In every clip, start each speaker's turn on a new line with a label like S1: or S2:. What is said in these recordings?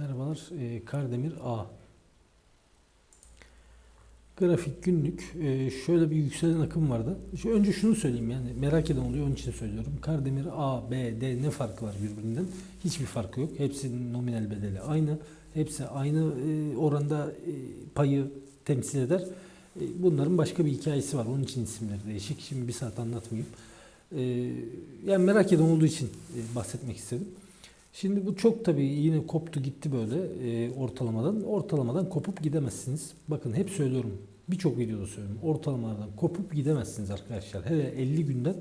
S1: Merhabalar, e, Kardemir A. Grafik günlük e, şöyle bir yükselen akım vardı. Şu, önce şunu söyleyeyim yani merak eden oluyor onun için söylüyorum. Kardemir A, B, D ne farkı var birbirinden? Hiçbir farkı yok. Hepsinin nominal bedeli aynı. Hepsi aynı e, oranda e, payı temsil eder. E, bunların başka bir hikayesi var. Onun için isimleri değişik. Şimdi bir saat anlatmayayım. E, yani merak eden olduğu için e, bahsetmek istedim. Şimdi bu çok tabii yine koptu gitti böyle e, ortalamadan. Ortalamadan kopup gidemezsiniz. Bakın hep söylüyorum. Birçok videoda söylüyorum. Ortalamalardan kopup gidemezsiniz arkadaşlar. Hele 50 günden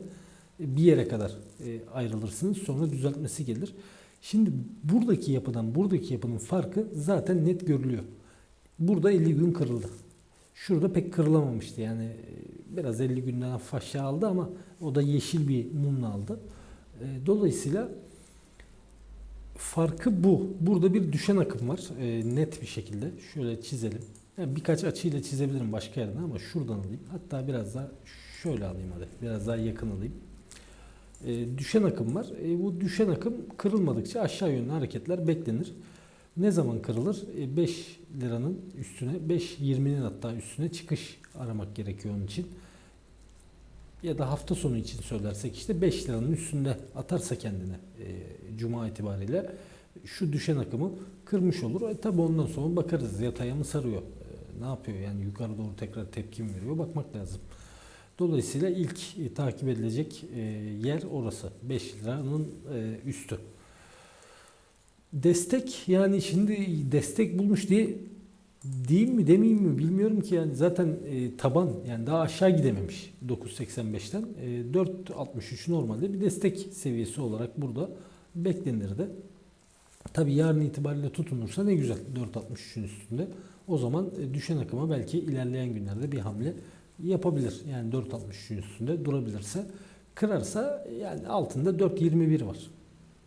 S1: bir yere kadar e, ayrılırsınız. Sonra düzeltmesi gelir. Şimdi buradaki yapıdan buradaki yapının farkı zaten net görülüyor. Burada 50 gün kırıldı. Şurada pek kırılamamıştı. Yani e, biraz 50 günden hafif aldı ama o da yeşil bir mumla aldı. E, Dolayısıyla farkı bu. Burada bir düşen akım var. e, net bir şekilde. Şöyle çizelim. Yani birkaç açıyla çizebilirim başka yerden ama şuradan alayım. Hatta biraz daha şöyle alayım hadi. Biraz daha yakın alayım. E, düşen akım var. E, bu düşen akım kırılmadıkça aşağı yönlü hareketler beklenir. Ne zaman kırılır? E, 5 liranın üstüne, 5.20'nin hatta üstüne çıkış aramak gerekiyor onun için. Ya da hafta sonu için söylersek işte 5 liranın üstünde atarsa kendine e, cuma itibariyle şu düşen akımı kırmış olur. E, tabi ondan sonra bakarız. Yataya mı sarıyor, e, ne yapıyor? Yani yukarı doğru tekrar tepki mi veriyor? Bakmak lazım. Dolayısıyla ilk e, takip edilecek e, yer orası. 5 liranın e, üstü. Destek yani şimdi destek bulmuş diye diyeyim mi demeyeyim mi bilmiyorum ki. Yani zaten e, taban yani daha aşağı gidememiş 9.85'ten e, 4.63 normalde bir destek seviyesi olarak burada beklenirdi. Tabi yarın itibariyle tutunursa ne güzel 4.63'ün üstünde. O zaman e, düşen akıma belki ilerleyen günlerde bir hamle yapabilir. Yani 4.63'ün üstünde durabilirse kırarsa yani altında 4.21 var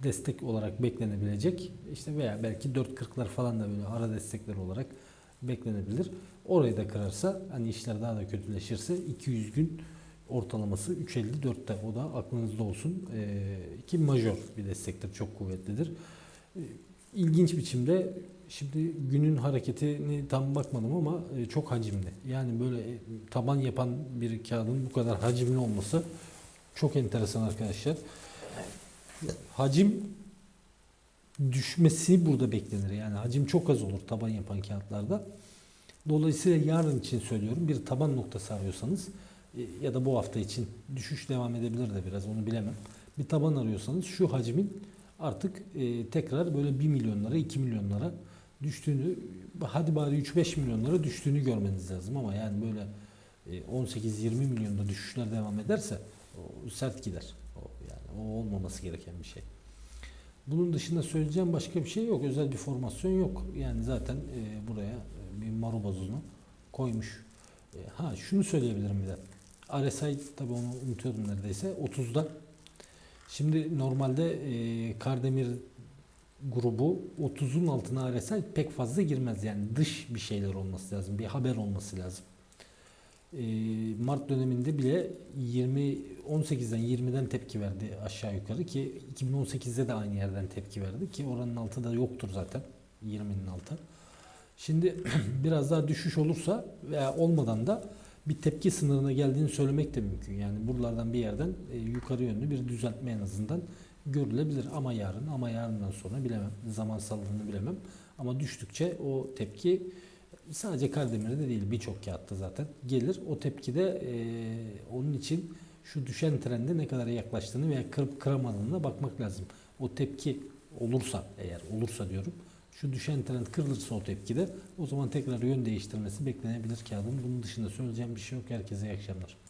S1: destek olarak beklenebilecek. İşte veya belki 4.40'lar falan da böyle ara destekler olarak beklenebilir. Orayı da kırarsa hani işler daha da kötüleşirse 200 gün ortalaması 3.54'te o da aklınızda olsun. Ee, ki majör bir destektir, çok kuvvetlidir. Ee, İlginç biçimde şimdi günün hareketini tam bakmadım ama e, çok hacimli. Yani böyle e, taban yapan bir kağıdın bu kadar hacimli olması çok enteresan arkadaşlar. Hacim düşmesi burada beklenir. Yani hacim çok az olur taban yapan kağıtlarda. Dolayısıyla yarın için söylüyorum bir taban noktası arıyorsanız e, ya da bu hafta için düşüş devam edebilir de biraz onu bilemem. Bir taban arıyorsanız şu hacmin artık e, tekrar böyle 1 milyonlara 2 milyonlara düştüğünü hadi bari 3-5 milyonlara düştüğünü görmeniz lazım ama yani böyle e, 18-20 milyonda düşüşler devam ederse o sert gider. O, yani o olmaması gereken bir şey. Bunun dışında söyleyeceğim başka bir şey yok. Özel bir formasyon yok. Yani zaten e, buraya e, bir marubazunu koymuş. E, ha şunu söyleyebilirim bir de. RSI tabii onu unutuyordum neredeyse. 30'da. Şimdi normalde e, Kardemir grubu 30'un altına RSI pek fazla girmez. Yani dış bir şeyler olması lazım. Bir haber olması lazım. E, Mart döneminde bile 20 18'den 20'den tepki verdi aşağı yukarı ki 2018'de de aynı yerden tepki verdi ki oranın altı da yoktur zaten 20'nin altı. Şimdi biraz daha düşüş olursa veya olmadan da bir tepki sınırına geldiğini söylemek de mümkün. Yani buralardan bir yerden e, yukarı yönlü bir düzeltme en azından görülebilir ama yarın ama yarından sonra bilemem. Zamansallığını bilemem. Ama düştükçe o tepki sadece Kardemir'de değil birçok kağıtta zaten gelir. O tepkide e, onun için şu düşen trende ne kadar yaklaştığını veya kırıp kıramadığına bakmak lazım. O tepki olursa eğer olursa diyorum şu düşen trend kırılırsa o tepkide o zaman tekrar yön değiştirmesi beklenebilir kağıdın. Bunun dışında söyleyeceğim bir şey yok. Herkese iyi akşamlar.